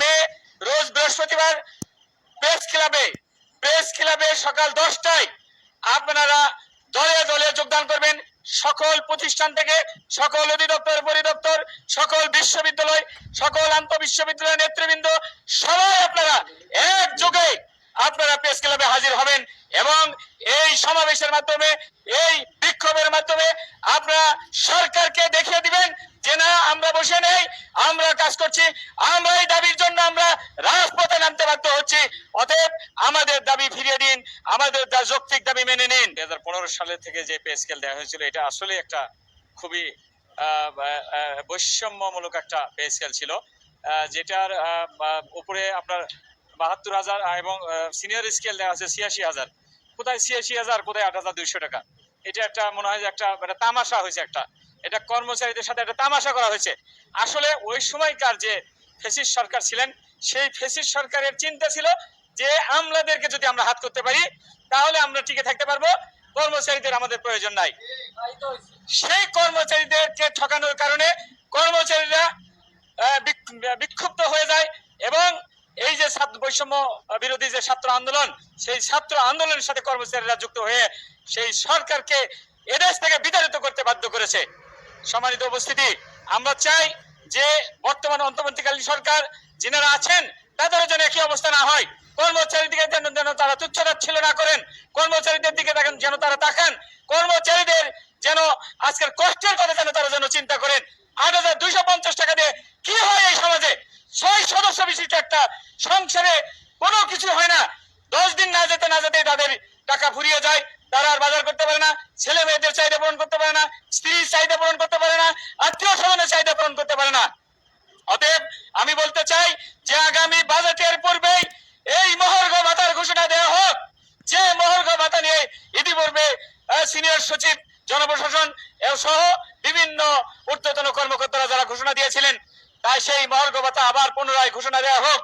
মে রোজ বৃহস্পতিবার প্রেস ক্লাবে প্রেস ক্লাবে সকাল দশটায় আপনারা দলে দলে যোগদান করবেন। সকল প্রতিষ্ঠান থেকে সকল অধিদপ্তর, পরিদপ্তর, সকল বিশ্ববিদ্যালয়, সকল আন্তঃ বিশ্ববিদ্যালয় নেতৃবৃন্দ, সবাই আপনারা একযোগে আপনারা প্রেস ক্লাবে হাজির হবেন এবং এই সমাবেশের মাধ্যমে, এই বিক্ষোভের মাধ্যমে আপনারা সরকারকে দেখিয়ে দিবেন যে না, আমরা বসে নেই, আমরা কাজ করছি আমরা এই দাবির জন্য আমরা রাজপথে হচ্ছি অতএব আমাদের দাবি ফিরিয়ে দিন, আমাদের দা- যৌক্তিক দাবি মেনে নিন। দুই হাজার সালে থেকে যে পে স্কেল দেওয়া হয়েছিল, এটা আসলে একটা খুবই বৈষম্যমূলক একটা পে স্কেল ছিল। যেটার উপরে আপনার বাহাত্তর হাজার এবং সিনিয়র স্কেল দেওয়া আছে ছিয়াশি হাজার। কোথায় ছিয়াশি হাজার, কোথায় আট হাজার দুইশো টাকা? এটা একটা মনে হয় যে একটা মানে তামাশা হয়েছে একটা। এটা কর্মচারীদের সাথে একটা তামাশা করা হয়েছে। আসলে ওই সময়কার যে ফেসিস সরকার ছিলেন সেই ফেসিস সরকারের চিন্তা ছিল যে আমলাদেরকে যদি আমরা হাত করতে পারি, তাহলে আমরা টিকে থাকতে পারব। কর্মচারীদের আমাদের প্রয়োজন নাই। সেই কর্মচারীদেরকে ঠকানোর কারণে কর্মচারীরা বিক্ষুব্ধ হয়ে যায় এবং এই যে ছাত্র বৈষম্য বিরোধী যে ছাত্র আন্দোলন, সেই ছাত্র আন্দোলনের সাথে কর্মচারীরা যুক্ত হয়ে সেই সরকারকে এদেশ থেকে বিতাড়িত করতে বাধ্য করেছে। সম্মানিত উপস্থিতি, আমরা চাই যে বর্তমান অন্তর্বর্তীকালীন সরকার যিনারা আছেন, তাদেরও যেন একই অবস্থা না হয়। কর্মচারীদের যেন যেন তারা তুচ্ছতাচ্ছিল্য না করেন, কর্মচারীদের দিকে দেখেন যেন তারা তাকান, কর্মচারীদের যেন আজকের কষ্টের কথা যেন তারা যেন চিন্তা করেন। আট হাজার দুইশো পঞ্চাশ টাকা দিয়ে কি হয় এই সমাজে? ছয় সদস্য বিশিষ্ট একটা সংসারে কোনো কিছু হয় না। দশ দিন না যেতে না যেতে তাদের টাকা ফুরিয়ে যায়। তারা আর বাজার করতে পারে না। ছেলে মেয়েদের চাহিদা পূরণ করতে পারে না। স্ত্রীর চাহিদা পূরণ করতে পারে না আত্মীয় স্বজনের চাহিদা পূরণ করতে পারে না অতএব আমি বলতে চাই যে আগামী বাজেটের পূর্বেই এই মহর্ঘ ভাতার ঘোষণা দেওয়া হোক। যে মহর্ঘ ভাতা নিয়ে ইতিপূর্বে সিনিয়র সচিব, জনপ্রশাসন সহ বিভিন্ন ঊর্ধ্বতন কর্মকর্তারা যারা ঘোষণা দিয়েছিলেন, তাই সেই মহর্ঘ ভাতা আবার পুনরায় ঘোষণা দেওয়া হোক।